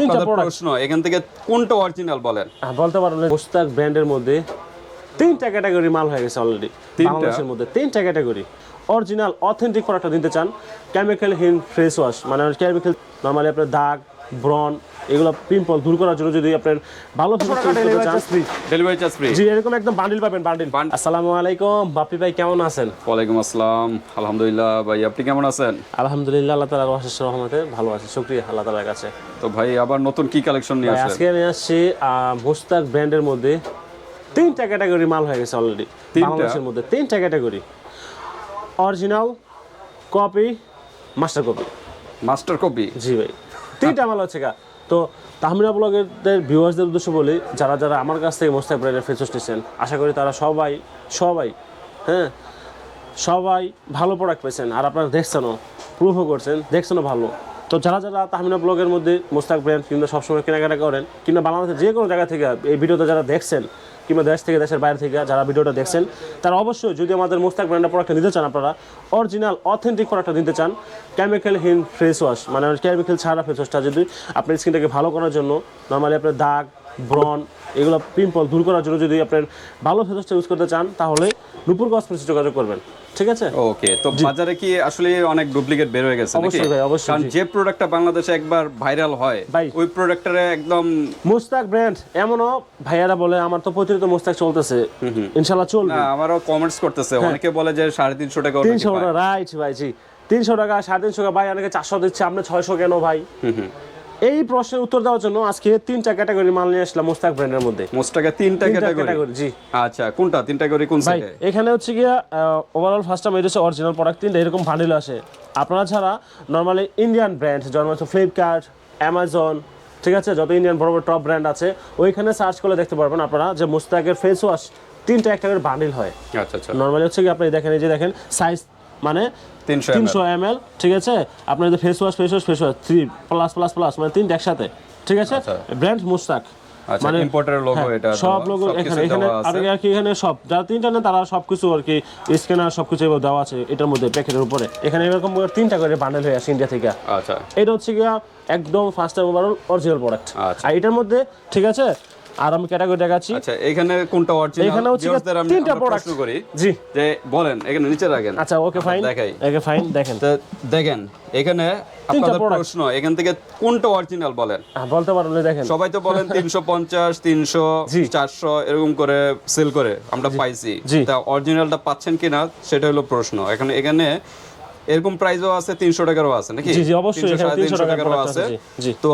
তিনটা আপনাদের প্রশ্ন এখান থেকে কোনটা অরিজিনাল বলেন? বলতে পারেন মুস্তাক ব্র্যান্ডের মধ্যে তিনটা ক্যাটাগরি মাল হয়ে গেছে অলরেডি? বাংলাদেশের মধ্যে তিনটা ক্যাটাগরি অরিজিনাল অথেন্টিক প্রোডাক্টটা দিতে চান কেমিক্যাল হিন ফ্রেশ ওয়াশ মানে কেমিক্যাল নর্মালি আপনার দাগ ব্রন এগুলো পিম্পল দূর করার জন্য যদি আপনার ভালো ডেলিভারি চার্জ ফ্রি জি এরকম একদম বান্ডিল পাবেন বান্ডিল। আসসালামু আলাইকুম। বাপি ভাই কেমন আছেন? ওয়ালাইকুম আসসালাম। আলহামদুলিল্লাহ ভাই আপনি কেমন আছেন? আলহামদুলিল্লাহ আল্লাহ তালার অশেষ রহমতে ভালো আছে। শুক্রিয়া আল্লাহ তালার কাছে। তো ভাই আবার নতুন কি কালেকশন নিয়ে ভাই, আজকে আমি আসছি আহ, মুস্তাক ব্র্যান্ডের মধ্যে তিনটা ক্যাটাগরি মাল হয়ে গেছে অলরেডি তিনটা? বাংলাদেশের মধ্যে তিনটা category original copy master copy master copy জি ভাই। তিনটা মাল হচ্ছে গা। তো তাহমিনা ব্লগের ভিউয়ার্সদের উদ্দেশ্য বলি যারা যারা আমার কাছ থেকে মোস্তাক ব্র্যান্ডের ফেস ওয়াশ নিয়েছেন আশা করি তারা সবাই সবাই হ্যাঁ সবাই ভালো প্রোডাক্ট পেয়েছেন। আর আপনারা দেখছেনও প্রুভও করছেন দেখছেনও ভালো। তো যারা যারা তাহমিনা ব্লগের মধ্যে মোস্তাক ব্র্যান্ড কিংবা সবসময় কেনাকাটা করেন, কিংবা বাংলাদেশের যে কোনো জায়গা থেকে এই ভিডিওটা যারা দেখছেন, কিংবা দেশ থেকে, দেশের বাইরে থেকে যারা ভিডিওটা দেখছেন, তারা অবশ্যই যদি আমাদের মোস্তাক ব্র্যান্ডের প্রোডাক্টটা নিতে চান আপনারা অরিজিনাল অথেন্টিক প্রোডাক্টটা নিতে চান কেমিক্যাল হিন ফেস ওয়াশ মানে কেমিক্যাল ছাড়া ফেস ওয়াশটা যদি আপনার স্কিনটাকে ভালো করার জন্য নর্মালি আপনার দাগ ব্রন এগুলো পিম্পল দূর করার জন্য যদি আপনার ভালো ফেস ওয়াশটা ইউজ করতে চান, তাহলে নুপুর কসমেটিক্স যোগাযোগ করবেন। ঠিক আছে? ওকে তো বাজারে কি আসলে অনেক ডুপ্লিকেট বের হয়ে গেছে অবশ্যই ভাই, অবশ্যই, কারণ যে প্রোডাক্টটা বাংলাদেশে একবার ভাইরাল হয় ওই প্রোডাক্টরে একদম মুস্তাক ব্র্যান্ড এমনও ভাইয়ারা বলে আমার তো প্রতিনিয়ত মুস্তাক চলতেছে। ইনশাল্লাহ চলবে। না, আমারও কমেন্টস করতেছে। অনেকে বলে যে সাড়ে তিনশো টাকা হ্যাঁ। তিনশো টাকা রাইট ভাই জি। তিনশো টাকা সাড়ে তিনশো টাকা ভাই অনেকে চারশো দিচ্ছে আপনি ছয়শো কেন ভাই? এই প্রশ্নের উত্তর দেওয়ার জন্য আজকে তিনটা ক্যাটাগরি মাল নিয়ে আসলাম মোস্তাক ব্র্যান্ডের মধ্যে। মোস্টাকে তিনটা ক্যাটাগরি? জি। আচ্ছা কোনটা? তিনটা ক্যাটাগরি কোন ভাই এখানে হচ্ছে গিয়া ওভারঅল ফার্স্ট টাইম এটা হচ্ছে অরিজিনাল প্রোডাক্ট তিনটা এরকম বান্ডিল আসে। আপনারা ছাড়া নর্মালি ইন্ডিয়ান ব্র্যান্ড যেমন হচ্ছে ফ্লিপকার্ট অ্যামাজন ঠিক আছে যত ইন্ডিয়ান বড় বড় টপ ব্র্যান্ড আছে ওইখানে সার্চ করলে দেখতে পারবেন আপনারা যে মোস্তাকের ফেস ওয়াশ তিনটা একটা করে বান্ডিল হয়। আচ্ছা আচ্ছা। নর্মালি হচ্ছে কি আপনি দেখেন এই যে দেখেন সাইজ মানে তিনশো এম এল ঠিক আছে? আপনার যে face wash face wash face wash three plus plus plus মানে তিনটা একসাথে ঠিক আছে? আচ্ছা। ব্র্যান্ড মুস্তাক আচ্ছা ইম্পোর্টারের লোগো হ্যাঁ, এটা সব লোগো এখানে এখানে আর কি এখানে সব যারা তিনটা নেই তারা সবকিছু আর কি স্ক্যানার সবকিছু এবার দেওয়া আছে এটার মধ্যে প্যাকেটের উপরে। এখানে এরকম তিনটা করে বান্ডেল হয়ে আসে ইন্ডিয়া থেকে। আচ্ছা। এটা হচ্ছে গিয়া একদম first time overall original product আচ্ছা। আর এটার মধ্যে ঠিক আছে? আর আমি ক্যাটাগরি দেখাচ্ছি। আচ্ছা এখানে কোনটা অরিজিনাল এখানে হচ্ছে তিনটা প্রোডাক্ট করি জি। যে বলেন এখানে নিচে রাখেন। আচ্ছা ওকে ফাইন দেখাই। ওকে ফাইন দেখেন। তো দেখেন এখানে আপনাদের প্রশ্ন এখান থেকে কোনটা অরিজিনাল বলেন? হ্যাঁ, বলতে পারুন দেখেন। সবাই তো বলেন তিনশো পঞ্চাশ তিনশো জি। চারশো এরকম করে সেল করে আমরা পাইছি। তা অরিজিনালটা পাচ্ছেন কিনা সেটা হলো প্রশ্ন। এখন এখানে এরকম প্রাইসও আছে তিনশো টাকারও আছে নাকি? জি, জি, অবশ্যই, 300, এখানে 300 টাকারও আছে জি। তো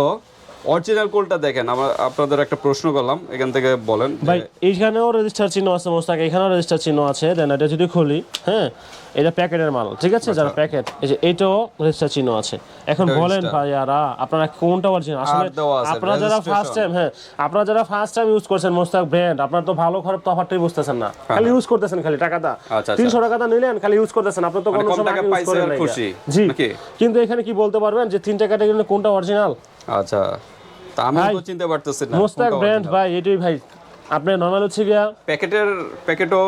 অরিজিনাল কোলটা দেখেন আমরা আপনাদের একটা প্রশ্ন করলাম এখান থেকে বলেন ভাই এইখানেও রেজিস্টার চিহ্ন আছে মোস্তাক এখানেও রেজিস্টার চিহ্ন আছে দেন এটা যদি খুলি হ্যাঁ এটা প্যাকেটের মাল ঠিক আছে? যারা প্যাকেট এই যে এটাও রেজিস্টার চিহ্ন আছে। এখন বলেন register। ভাইয়ারা আপনারা কোনটা অরিজিনাল আসলে আপনারা যারা ফার্স্ট টাইম হ্যাঁ আপনারা যারা ফার্স্ট টাইম ইউজ করছেন মোস্তাক ব্র্যান্ড আপনারা তো ভালো খারাপ তফাৎটাই বুঝতেছেন না। খালি ইউজ করতেছেন খালি টাকাটা। আচ্ছা, আচ্ছা। তিনশো টাকাটা নিলেন খালি ইউজ করতেছেন আপনার তো মানে কোনো সময় টাকা আগে use পাইছে করেন আর খুশি, জি। কিন্তু এখানে কি বলতে পারবেন যে তিনটা ক্যাটাগরি কোনটা অরিজিনাল আচ্ছা। তা আমি তো চিনতে পারতেছি না মোস্তাক ব্র্যান্ড ভাই এটাই ভাই। আপনি নর্মাল হচ্ছে গিয়া প্যাকেটের প্যাকেটও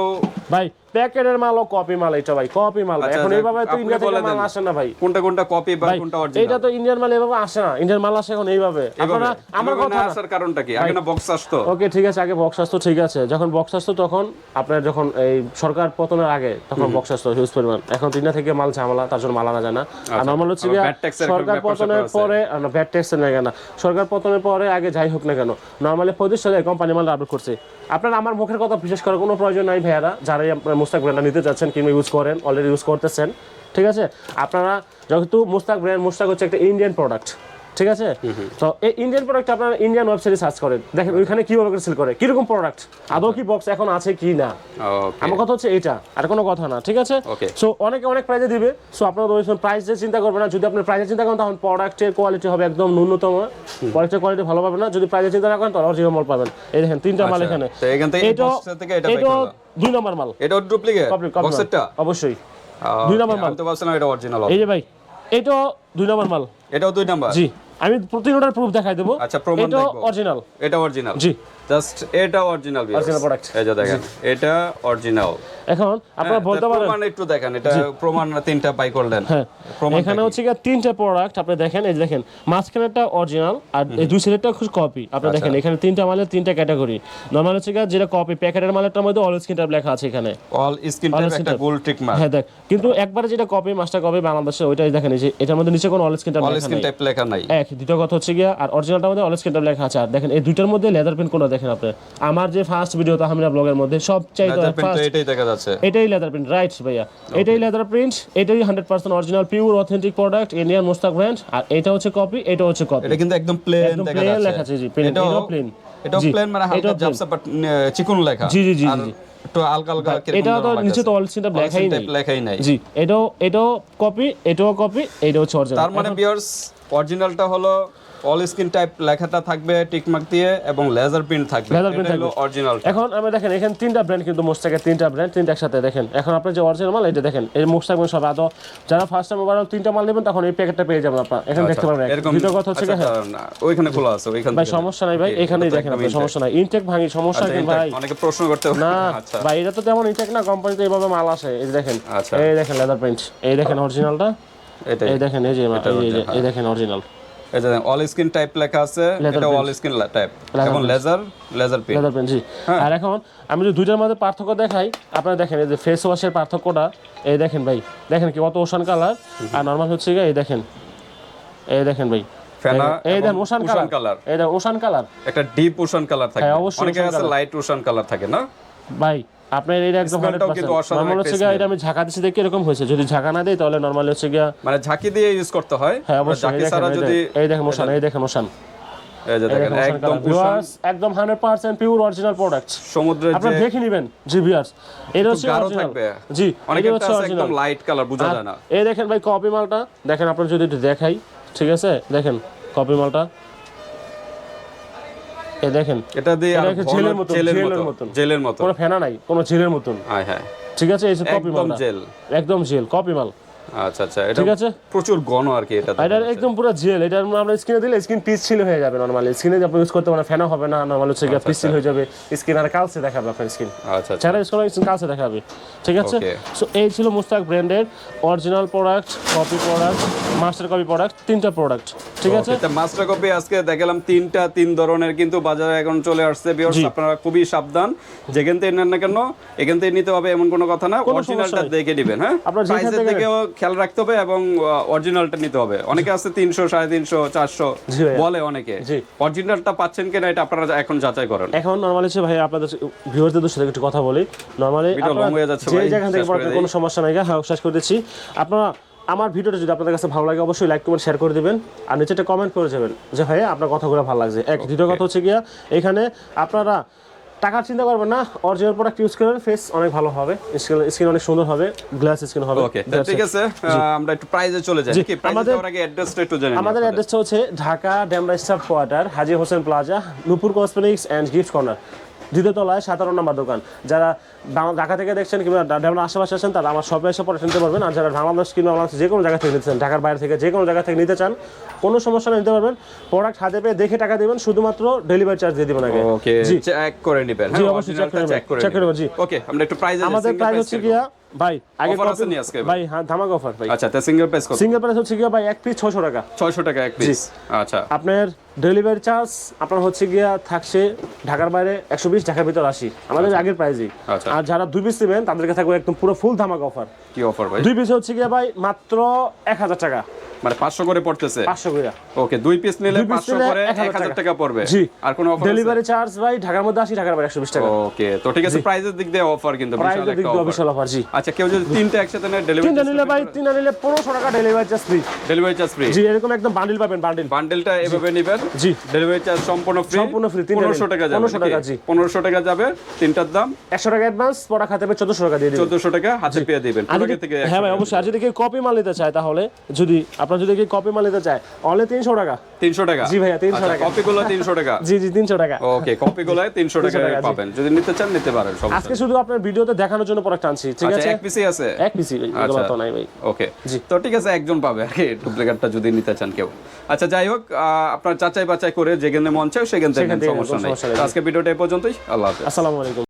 ভাই প্যাকেটের মাল ও কপি মাল এটা ভাই কপি মাল আচ্ছা, এখন আচ্ছা, এইভাবে তো ইন্ডিয়া থেকে মাল আসে না ভাই। কোনটা কোনটা কপি বা কোনটা অরিজিনাল তো ইন্ডিয়ান মাল এভাবে আসে না। ইন্ডিয়ান মাল আসে এখন এইভাবে। আপনারা আমার কথা আসার কারণটা কি? আগে না বক্স আসতো? ওকে ঠিক আছে আগে বক্স আসতো ঠিক আছে। যখন বক্স আসতো তখন আপনার যখন এই সরকার পতনের আগে তখন বক্স আসতো হিউজ পরিমাণ। এখন ইন্ডিয়া থেকে মাল ঝামেলা তার জন্য মাল আনা যায় না। আর নর্মাল হচ্ছে tax এর সরকার পতনের। পরে ব্যাট ট্যাক্স না কেন? সরকার পতনের পরে আগে যাই হোক না কেন নর্মালি হাজার কোম্পানি মাল আপলোড করছে। আপনারা আমার মুখের কথা বিশেষ করার কোনো প্রয়োজন নাই ভাইয়ারা যারাই আপনার মুস্তাক ব্র্যান্ডটা নিতে চাচ্ছেন কিংবা ইউজ করেন অলরেডি ইউজ করতেছেন। ঠিক আছে? আপনারা যেহেতু মোস্তাক ব্র্যান্ড মোস্তাক হচ্ছে একটা ইন্ডিয়ান প্রোডাক্ট ঠিক আছে? তো এই ইন্ডিয়ান প্রোডাক্ট আপনারা ইন্ডিয়ান ওয়েবসাইটে সার্চ করেন। দেখেন ওইখানে কীভাবে করে সেল করে? কীরকম প্রোডাক্ট আদৌ কি বক্স এখন আছে কি না? আমার কথা হচ্ছে এটা আর কোনো কথা না ঠিক আছে? সো অনেকে অনেক প্রাইজে দিবে। সো আপনারা ওই প্রাইস যে চিন্তা করবেন না। যদি আপনি প্রাইজে চিন্তা করেন তখন প্রোডাক্টের কোয়ালিটি হবে একদম ন্যূনতম। প্রোডাক্টের কোয়ালিটি ভালো পাবেন না। যদি প্রাইজে চিন্তা না করেন তাহলে অরিজিনাল মাল পাবেন। এই দেখেন তিনটা মাল আচ্ছা, এখানে। তো এখান থেকে এটা এটা এটা দুই নম্বর মাল। এটা ডুপ্লিকেট বক্সেরটা অবশ্যই। দুই নাম্বার মাল। তো ভাবছিলাম এটা অরিজিনাল এই যে ভাই এটাও দুই নম্বর মাল। এটাও দুই নাম্বার? জি। আমি প্রতিটার প্রুফ দেখাই দেবো। আচ্ছা, প্রমাণ এটা অরিজিনাল এটা অরিজিনাল জি। জাস্ট এটা অরিজিনাল Original product। এই যে দেখেন এটা অরিজিনাল এখন আপনারা বলতে পারেন প্রমাণ একটু দেখেন এটা প্রমাণ তিনটা পাই করলেন। হ্যাঁ প্রমাণ এখানে হচ্ছে গিয়ে তিনটা প্রোডাক্ট আপনি দেখেন এই যে দেখেন মাঝখানেরটা অরিজিনাল আর এই দুই সাইডেরটা খুব কপি আপনি দেখেন এখানে তিনটা মালের তিনটা ক্যাটাগরি নর্মাল হচ্ছে গিয়ে যেটা কপি প্যাকেটের মালেরটার মধ্যে অল স্কিন টাইপ লেখা আছে এখানে। অল স্কিন টাইপ একটা গোল্ড ট্রিক মার্ক হ্যাঁ দেখ কিন্তু একবারে যেটা কপি মাস্টার কপি বাংলাদেশে ওইটাই দেখেন এই যে এটার মধ্যে নিচে কোনো all skin type all skin type লেখা নাই। এক দ্বিতীয় কথা হচ্ছে গিয়া আর অরিজিনালটার মধ্যে অল স্কিন লেখা আছে। আর দেখেন এই দুইটার মধ্যে লেদার প্রিন্ট কোনটা দেখেন আপনি? আমার যে ফার্স্ট ভিডিও তাহমিনা ব্লগের মধ্যে লেদার প্রিন্ট এটাই দেখা যাচ্ছে। এটাই লেদার প্রিন্ট রাইট ভাইয়া? এটাই লেদার প্রিন্ট এটাই hundred percent original pure authentic product Indian Mostak brand আর এটা হচ্ছে কপি এটা হচ্ছে কপি এটা কিন্তু একদম প্লেন দেখা যাচ্ছে। লেখা আছে, জি, এটাও এটাও plain। এটাও জি, প্লেন মানে হালকা জাপসা বাট চিকন লেখা। জি, জি, জি, জি। একটু হালকা এটা তো নিচে তো লেখাই নেই। জি এটাও এটাও কপি এটাও কপি এটা হচ্ছে অরিজিনাল তার মানে বিয়ার্স অরিজিনালটা হলো অল স্কিন টাইপ লেখাটা থাকবে টিকমার্ক দিয়ে এবং লেজার প্রিন্ট থাকবে। এটা হলো থাকবে। অরিজিনাল এখন আমরা দেখেন এখানে তিনটা ব্র্যান্ড কিন্তু মোস্টাকের তিনটা ব্র্যান্ড তিনটা একসাথে দেখেন। এখন আপনি যে অরিজিনাল মাল এটা দেখেন এই মোস্টাক সব আদৌ। যারা ফার্স্ট টাইম ওভারঅল তিনটা মাল নেবেন তখন এই প্যাকেটটা পেয়ে যাবেন আপনার। এখানে দেখতে পারবেন আচ্ছা, দ্বিতীয় কথা হচ্ছে আচ্ছা, আচ্ছা, না, ওইখানে খোলা আছে ওইখান ভাই সমস্যা নাই ভাই এখানেই দেখেন আপনি সমস্যা নাই। ইনটেক ভাঙি সমস্যা আচ্ছা, কি ভাই? অনেকে প্রশ্ন করতে। না আচ্ছা। ভাই এটা তো তেমন ইনটেক না কোম্পানিতে এইভাবে মাল আসে। এই দেখেন আচ্ছা। এই দেখেন লেদার প্রিন্ট এই দেখেন অরিজিনালটা এই দেখেন এই যে এই যে- original, এই দেখেন অরিজিনাল এই যে অল স্কিন টাইপ লেখা আছে এটা all skin type Leather laser laser print leather print জি। হ্যাঁ। আর এখন আমি যদি দুইটার মধ্যে পার্থক্য দেখাই আপনারা দেখেন এই যে ফেস ওয়াশের পার্থক্যটা এই দেখেন ভাই দেখেন কি কত ওশান কালার আর নর্মাল হচ্ছে এই দেখেন এই দেখেন ভাই। এই দেখেন ওশান কালার এই দেখেন ওশান কালার একটা ডিপ ওশান কালার থাকে। হ্যাঁ, colour। লাইট ওশান কালার থাকে না? ভাই আপনার এটা একদম নর্মাল হচ্ছে গিয়ে এটা আমি ঝাঁকা দিচ্ছি দেখে এরকম হয়েছে। যদি ঝাঁকা না দেয় তাহলে নর্মালি হচ্ছে গিয়া মানে ঝাঁকি দিয়ে ইউজ করতে হয়। হ্যাঁ অবশ্যই। ঝাঁকি ছাড়া যদি এই দেখেন এই দেখেন একদম পিওর অরিজিনাল প্রোডাক্ট আপনারা দেখে নেবেন জি ভিউয়ার্স এটা হচ্ছে অরিজিনাল জি হচ্ছে একদম লাইট কালার বোঝা যায় না। এই দেখেন ভাই কপি মালটা। দেখেন আপনার যদি একটু দেখাই ঠিক আছে? দেখেন কপি মালটা। এই দেখেন এটা দিয়ে জেলের মতো, জেলের মতো জেলের মতো। কোনো ফেনা নাই কোনো জেলের মতন। হ্যাঁ হ্যাঁ। ঠিক আছে এই যে কপি একদম জেল। একদম জেল কপি মাল। আচ্ছা আচ্ছা এটা ঠিক আছে? প্রচুর ঘন আর কি এটা এটা একদম পুরো জেল এটা আমরা স্কিনে দিলে স্কিন ছিল হয়ে যাবে নরমালি স্কিনে আপনি ইউজ করতে পারেন ফেনা হবে না নরমাল হচ্ছে গিয়ে পিস হয়ে যাবে। স্কিন আর কালসে দেখাবে আপনার স্কিন আচ্ছা আচ্ছা। ইউজ স্কিন কালসে দেখাবে। ঠিক আছে? সো এই ছিল মুস্তাক ব্র্যান্ডের original product copy product master copy product তিনটা প্রোডাক্ট ঠিক আছে? মাস্টার কপি আজকে দেখালাম তিনটা তিন ধরনের কিন্তু বাজারে এখন চলে আসছে ভিউয়ার্স আপনারা খুবই সাবধান। যেখান থেকে নেন না কেন এখান থেকে নিতে হবে এমন কোনো কথা না। অরিজিনালটা দেখে দিবেন হ্যাঁ? আপনারা যেখান থেকে খেয়াল রাখতে হবে এবং অরিজিনালটা নিতে হবে। অনেকে আছে তিনশো সাড়ে তিনশো চারশো বলে অনেকে। অরিজিনালটা পাচ্ছেন কিনা এটা আপনারা এখন যাচাই করেন। এখন নরমালি হচ্ছে ভাই আপনাদের ভিউয়ারদের সাথে একটু কথা বলি। নরমালি যে যেখান থেকে। কোনো সমস্যা নাই হ্যাঁ শেষ করে দিচ্ছি। আপনারা আমার ভিডিওটা যদি আপনাদের কাছে ভালো লাগে অবশ্যই লাইক কমেন্ট শেয়ার করে দিবেন। আর নিচে একটা কমেন্ট করে যাবেন যে ভাই আপনার কথাগুলো ভালো লাগছে। এক দ্বিতীয় কথা হচ্ছে গিয়া এখানে আপনারা টাকার চিন্তা করবেন না অরিজিনাল প্রোডাক্ট ইউজ করবেন ফেস অনেক ভালো হবে স্কিন স্কিন অনেক সুন্দর হবে গ্লাস স্কিন হবে ওকে ঠিক আছে আমরা একটু প্রাইজে চলে যাই কি আমাদের- আগে অ্যাড্রেসটা একটু জানেন আমাদের। অ্যাড্রেসটা হচ্ছে Dhaka Demra staff quarter Haji Hossain plaza Nupur cosmetics and gift corner দ্বিতীয় তলায় সাতারো নম্বর দোকান। যারা ঢাকা থেকে দেখছেন কিংবা ড্যামরা আশেপাশে আছেন তারা আমার শপে এসে পরে নিতে পারবেন। আর যারা বাংলাদেশ কিংবা বাংলাদেশ যে কোনো জায়গা থেকে নিতে চান ঢাকার বাইরে থেকে যে কোনো জায়গা থেকে নিতে চান কোনো সমস্যা নিতে পারবেন। প্রোডাক্ট হাতে পেয়ে দেখে টাকা দেবেন শুধুমাত্র ডেলিভারি চার্জ দিয়ে দিবেন আগে। ওকে চেক করে নেবেন। জি, হ্যাঁ অবশ্যই অরিজিনালটা করে চেক করে নেবেন, জি। ওকে আমরা একটু প্রাইজে আমাদের প্রাইস হচ্ছে গিয়া ভাই আগে copy- আছে নি আজকে? ভাই হ্যাঁ ধামাক অফার ভাই। আচ্ছা তে সিঙ্গেল প্রাইস কত? সিঙ্গেল প্রাইস হচ্ছে গিয়া ভাই এক পিস ছশো টাকা। 600 টাকা এক পিস আচ্ছা। আপনার ডেলিভারি চার্জ আপনার হচ্ছে গিয়া থাকছে ঢাকার বাইরে একশো বিশ ঢাকার ভিতর আশি। আমাদের আগের প্রাইজই আচ্ছা। আর যারা দুই পিস নেবেন তাদেরকে থাকবে একদম পুরো ফুল ধামাক অফার কি অফার ভাই? দুই পিস হচ্ছে গিয়া ভাই মাত্র এক হাজার টাকা। মানে 500 করে পড়তেছে? পাঁচশো করে। ওকে দুই পিস নিলে দুই 500 করে 1000 1000 টাকা। পড়বে। জি। আর কোনো অফার ডেলিভারি চার্জ ভাই ঢাকার মধ্যে আশি ঢাকার বাইরে একশো বিশ টাকা। ওকে তো ঠিক আছে প্রাইজের দিক দিয়ে অফার কিন্তু বিশাল একটা অফার বিশাল অফার জি। আচ্ছা কেউ যদি তিনটা একসাথে নেয় ডেলিভারি তিনটা নিলে ভাই তিনটা নিলে টাকা delivery charge free delivery charge free জি এরকম একদম বান্ডিল পাবেন বান্ডিল বান্ডেলটা এভাবে নেবেন। জি। ডেলিভারি চার্জ সম্পূর্ণ ফ্রি সম্পূর্ণ পনেরোশো দিন। টাকা যাবে 1500 টাকা, জি। পনেরোশো টাকা যাবে তিনটার দাম। একশো টাকা অ্যাডভান্স পড়া খাতে হবে চোদ্দশো টাকা দিয়ে দিবেন। চোদ্দশো টাকা হাতে পেয়ে দিবেন। যদি- থেকে হ্যাঁ ভাই অবশ্যই। আর যদি কেউ কপি মাল নিতে চায় তাহলে যদি আপনার যদি কেউ কপি মাল নিতে চায় অনলি তিনশো টাকা। তিনশো টাকা? জি ভাইয়া, 300 টাকা। কপিগুলো তিনশো টাকা? জি জি তিনশো টাকা। ওকে কপিগুলোয় তিনশো টাকা টাকা, পাবেন। যদি নিতে চান নিতে পারেন সমস্যা আজকে শুধু আপনার ভিডিওতে দেখানোর জন্য প্রোডাক্ট আনছি ঠিক আচ্ছা আছে? এক পিসি আছে? এক পিসি এগুলো তো নাই ভাই। ওকে জি। তো ঠিক আছে একজন পাবে আর কি ডুপ্লিকেটটা যদি নিতে চান কেউ। আচ্ছা যাই হোক আপনার যাচাই বাছাই করে যেখানে মন চায় সেখান থেকে সমস্যা নেই। আজকে ভিডিওটা এই পর্যন্তই। আল্লাহ হাফেজ। আসসালামু আলাইকুম।